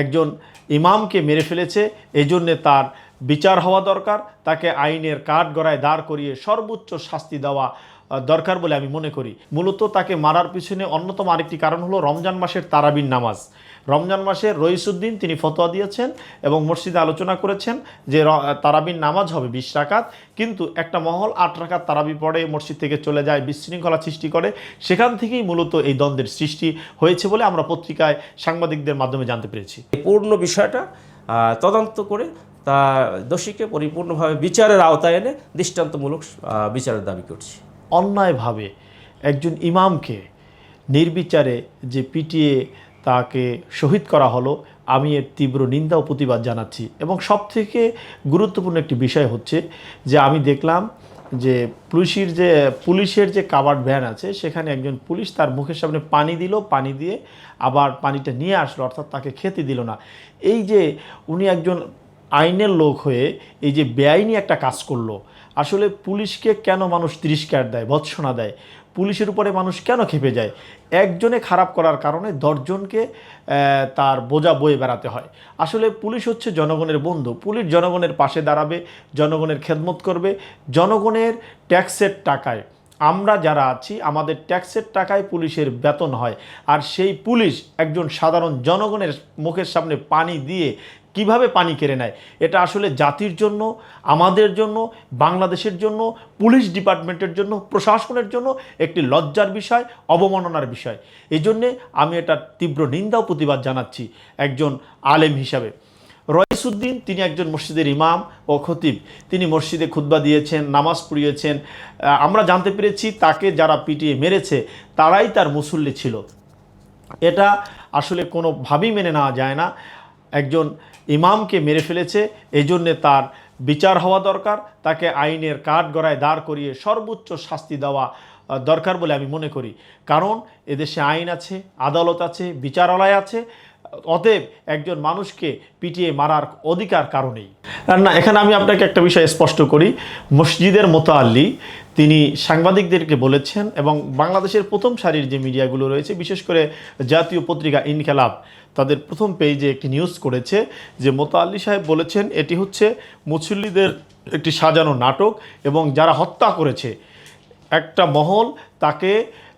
একজন ইমামকে মেরে ফেলেছে, এজন্যে জন্যে তার বিচার হওয়া দরকার। তাকে আইনের কাঠগড়ায় দাঁড় করিয়ে সর্বোচ্চ শাস্তি দেওয়া দরকার বলে আমি মনে করি। মূলত তাকে মারার পিছনে অন্যতম আরেকটি কারণ হলো রমজান মাসের তারাবিন নামাজ। রমজান মাসে রইসুদ্দিন তিনি ফতোয়া দিয়েছেন এবং মসজিদে আলোচনা করেছেন যে তারাবির নামাজ হবে বিশ রাকাত, কিন্তু একটা মহল আট রাকাত তারাবি পড়ে, মসজিদ থেকে চলে যায়, বিশৃঙ্খলা সৃষ্টি করে। সেখান থেকেই মূলত এই দ্বন্দ্বের সৃষ্টি হয়েছে বলে আমরা পত্রিকায় সাংবাদিকদের মাধ্যমে জানতে পেরেছি। পূর্ণ বিষয়টা তদন্ত করে তা দোষীকে পরিপূর্ণভাবে বিচারের আওতায় এনে দৃষ্টান্তমূলক বিচারের দাবি করছি। অন্যায়ভাবে একজন ইমামকে নির্বিচারে যে পিটিয়ে তাকে শহীদ করা হলো, আমি এর তীব্র নিন্দা ও প্রতিবাদ জানাচ্ছি। এবং সবথেকে গুরুত্বপূর্ণ একটি বিষয় হচ্ছে যে আমি দেখলাম যে পুলিশের যে পুলিশের যে কাভার্ড ভ্যান আছে, সেখানে একজন পুলিশ তার মুখের সামনে পানি দিল, পানি দিয়ে আবার পানিটা নিয়ে আসলো, অর্থাৎ তাকে খেতে দিল না। এই যে উনি একজন আইনের লোক হয়ে এই যে বেআইনি একটা কাজ করল আসলে পুলিশকে কেন মানুষ তিরস্কার দেয়, ভৎসনা দেয়? পুলিশের উপরে মানুষ কেন খেপে যায়? একজনে খারাপ করার কারণে দশজনকে তার বোঝা বয়ে বেড়াতে হয়। আসলে পুলিশ হচ্ছে জনগণের বন্ধু। পুলিশ জনগণের পাশে দাঁড়াবে, জনগণের খেদমত করবে, জনগণের ট্যাক্সের টাকায়। আমরা যারা আছি, আমাদের ট্যাক্সের টাকায় পুলিশের বেতন হয়। আর সেই পুলিশ একজন সাধারণ জনগণের মুখের সামনে পানি দিয়ে কীভাবে পানি কেড়ে নেয়, এটা আসলে জাতির জন্য, আমাদের জন্য, বাংলাদেশের জন্য, পুলিশ ডিপার্টমেন্টের জন্য, প্রশাসনের জন্য একটি লজ্জার বিষয়, অবমাননার বিষয়। এই জন্যে আমি এটা তীব্র নিন্দা ও প্রতিবাদ জানাচ্ছি একজন আলেম হিসাবে। রইসুদ্দিন তিনি একজন মসজিদের ইমাম ও খতিব। তিনি মসজিদে খুতবা দিয়েছেন, নামাজ পড়িয়েছেন। আমরা জানতে পেরেছি তাকে যারা পিটিয়ে মেরেছে, তারাই তার মুসল্লি ছিল। এটা আসলে কোনোভাবেই মেনে নেওয়া যায় না। একজন ইমামকে মেরে ফেলেছে এই জন্যে তার বিচার হওয়া দরকার। তাকে আইনের কাঠ গড়ায় দাঁড় করিয়ে সর্বোচ্চ শাস্তি দেওয়া দরকার বলে আমি মনে করি। কারণ এদেশে আইন আছে, আদালত আছে, বিচারালয় আছে। অতএব একজন মানুষকে পিটিয়ে মারার অধিকার কারণেই। না, এখানে আমি আপনাকে একটা বিষয় স্পষ্ট করি। মসজিদের মোতাল্লি, তিনি সাংবাদিকদেরকে বলেছেন এবং বাংলাদেশের প্রথম সারির যে মিডিয়াগুলো রয়েছে, বিশেষ করে জাতীয় পত্রিকা ইনকেলাব তাদের প্রথম পেজে একটি নিউজ করেছে যে মোতাল্লি সাহেব বলেছেন, এটি হচ্ছে মুসল্লিদের একটি সাজানো নাটক এবং যারা হত্যা করেছে, একটা মহল তাকে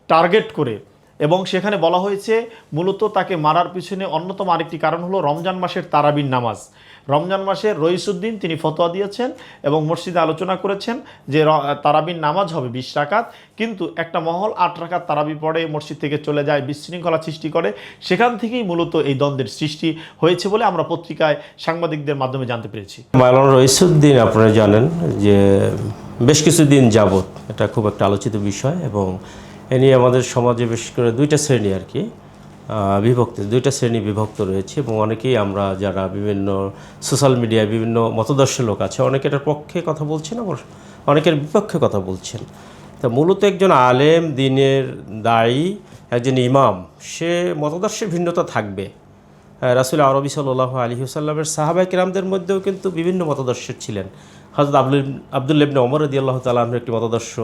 টার্গেট করে এবং সেখানে বলা হয়েছে, মূলত তাকে মারার পিছনে অন্যতম আরেকটি কারণ হলো রমজান মাসের তারাবিন নামাজ। রমজান মাসে রইসুদ্দিন তিনি ফতোয়া দিয়েছেন এবং মসজিদে আলোচনা করেছেন যে র- তারাবিন নামাজ হবে বিশ রাকাত, কিন্তু একটা মহল আট রাকাত তারাবি পড়ে, মসজিদ থেকে চলে যায়, বিশৃঙ্খলা সৃষ্টি করে। সেখান থেকেই মূলত এই দ্বন্দ্বের সৃষ্টি হয়েছে বলে আমরা পত্রিকায় সাংবাদিকদের মাধ্যমে জানতে পেরেছি। মাওলানা রইসুদ্দিন আপনারা জানেন যে বেশ কিছুদিন যাবৎ, এটা খুব একটা আলোচিত বিষয় এবং এ নিয়ে আমাদের সমাজে বিশেষ করে দুইটা শ্রেণি আর কি বিভক্ত, দুইটা শ্রেণি বিভক্ত রয়েছে এবং অনেকেই আমরা যারা বিভিন্ন সোশ্যাল মিডিয়ায় বিভিন্ন মতদর্শের লোক আছে অনেকে এটার পক্ষে কথা বলছেন আবার অনেকের বিপক্ষে কথা বলছেন। তা মূলত একজন আলেম, দিনের দায়ী, একজন ইমাম, সে মতদর্শের ভিন্নতা থাকবে। রাসুল আরবি সাল্লাহ আলী হুসাল্লামের সাহাবাই কিরামদের মধ্যেও কিন্তু বিভিন্ন মতদর্শের ছিলেন। হজরত আব্দুল আবদুল্লেবনে অমর রদি আল্লাহ তালাহর একটি মতদর্শ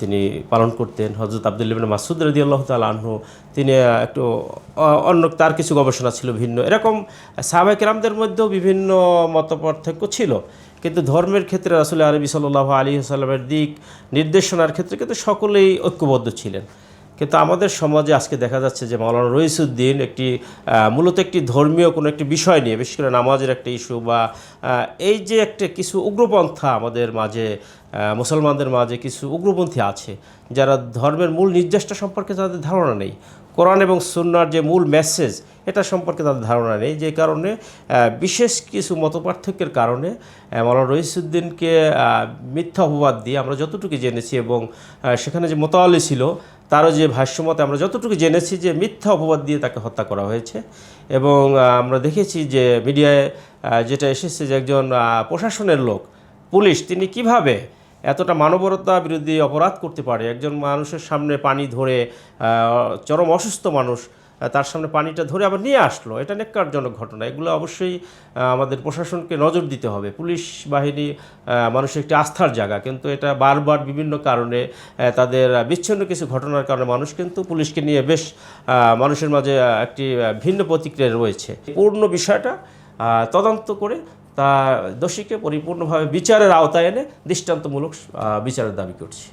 তিনি পালন করতেন। হজরত আবদুল্লেবনে মাসুদ রদি আল্লাহ তালাহ তিনি একটু অন্য তার কিছু গবেষণা ছিল ভিন্ন। এরকম সাহাবাই কিরামদের মধ্যেও বিভিন্ন মত পার্থক্য ছিল। কিন্তু ধর্মের ক্ষেত্রে আসলে আরবি সাল্লাহ আলী সাল্লামের দিক নির্দেশনার ক্ষেত্রে কিন্তু সকলেই ঐক্যবদ্ধ ছিলেন। কিন্তু আমাদের সমাজে আজকে দেখা যাচ্ছে যে মাওলানা রইসুদ্দিন একটি মূলত একটি ধর্মীয় কোনো একটি বিষয় নিয়ে, বিশেষ করে নামাজের একটা ইস্যু বা এই যে একটা কিছু উগ্রপন্থা আমাদের মাঝে মুসলমানদের মাঝে কিছু উগ্রপন্থী আছে যারা ধর্মের মূল নির্দেশটা সম্পর্কে তাদের ধারণা নেই। কোরআন এবং সুন্নার যে মূল মেসেজ এটা সম্পর্কে তাদের ধারণা নেই। যে কারণে বিশেষ কিছু মতপার্থক্যের কারণে রইসুদ্দিনকে আহ, মিথ্যা অপবাদ দিয়ে আমরা যতটুকু জেনেছি এবং সেখানে যে মোতালি ছিল তারও যে ভাষ্যমতে আমরা যতটুকু জেনেছি যে মিথ্যা অপবাদ দিয়ে তাকে হত্যা করা হয়েছে। এবং আমরা দেখেছি যে মিডিয়ায় যেটা এসেছে যে একজন প্রশাসনের লোক পুলিশ তিনি কীভাবে এতটা মানবরতা বিরোধী অপরাধ করতে পারে। একজন মানুষের সামনে পানি ধরে চরম অসুস্থ মানুষ তার সামনে পানিটা ধরে আবার নিয়ে আসলো, এটা নেককারজনক ঘটনা। এগুলো অবশ্যই আমাদের প্রশাসনকে নজর দিতে হবে। পুলিশ বাহিনী মানুষের একটি আস্থার জায়গা, কিন্তু এটা বারবার বিভিন্ন কারণে তাদের বিচ্ছিন্ন কিছু ঘটনার কারণে মানুষ কিন্তু পুলিশকে নিয়ে বেশ মানুষের মাঝে একটি ভিন্ন প্রতিক্রিয়া রয়েছে। পূর্ণ বিষয়টা তদন্ত করে তা দোষীকে পরিপূর্ণভাবে বিচারের আওতায় এনে দৃষ্টান্তমূলক বিচারের দাবি করছি।